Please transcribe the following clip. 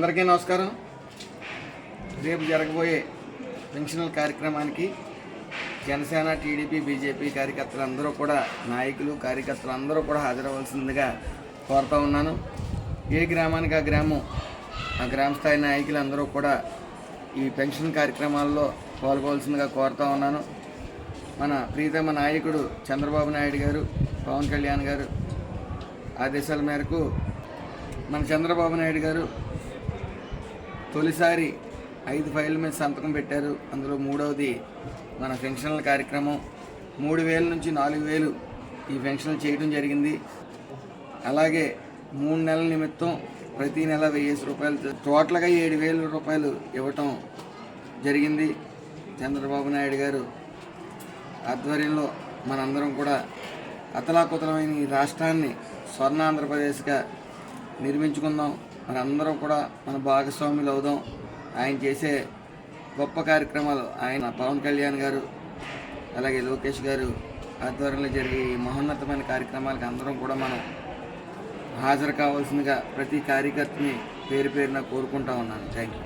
అందరికీ నమస్కారం. రేపు జరగబోయే పెన్షనల్ కార్యక్రమానికి జనసేన టీడీపీ బీజేపీ కార్యకర్తలు అందరూ కూడా నాయకులు కార్యకర్తలు అందరూ కూడా హాజరవ్వాల్సిందిగా కోరుతూ ఉన్నాను. ఏ గ్రామానికి ఆ గ్రామం ఆ గ్రామ స్థాయి నాయకులు అందరూ కూడా ఈ పెన్షన్ కార్యక్రమాల్లో పాల్గొవలసిందిగా కోరుతూ ఉన్నాను. మన ప్రీతమ నాయకుడు చంద్రబాబు నాయుడు గారు పవన్ కళ్యాణ్ గారు ఆదేశాల మేరకు మన చంద్రబాబు నాయుడు గారు తొలిసారి ఐదు ఫైళ్ళ మీద సంతకం పెట్టారు. అందులో మూడవది మన పెన్షన్ల కార్యక్రమం. మూడు వేల నుంచి నాలుగు వేలు ఈ పెన్షన్లు చేయడం జరిగింది. అలాగే మూడు నెలల నిమిత్తం ప్రతి నెల వెయ్యేసి రూపాయలు టోటల్గా ఏడు వేల రూపాయలు ఇవ్వటం జరిగింది. చంద్రబాబు నాయుడు గారు ఆధ్వర్యంలో మనందరం కూడా అతలాకుతలమైన ఈ రాష్ట్రాన్ని స్వర్ణ ఆంధ్రప్రదేశ్గా నిర్మించుకుందాం. మనందరం కూడా మన భాగస్వాములు అవుదాం. ఆయన చేసే గొప్ప కార్యక్రమాలు ఆయన పవన్ కళ్యాణ్ గారు అలాగే లోకేష్ గారు ఆధ్వర్యంలో జరిగే ఈ మహోన్నతమైన కార్యక్రమాలకు అందరం కూడా మనం హాజరు కావాల్సిందిగా ప్రతి కార్యకర్తని పేరు పేరున కోరుకుంటా ఉన్నాను. Thank you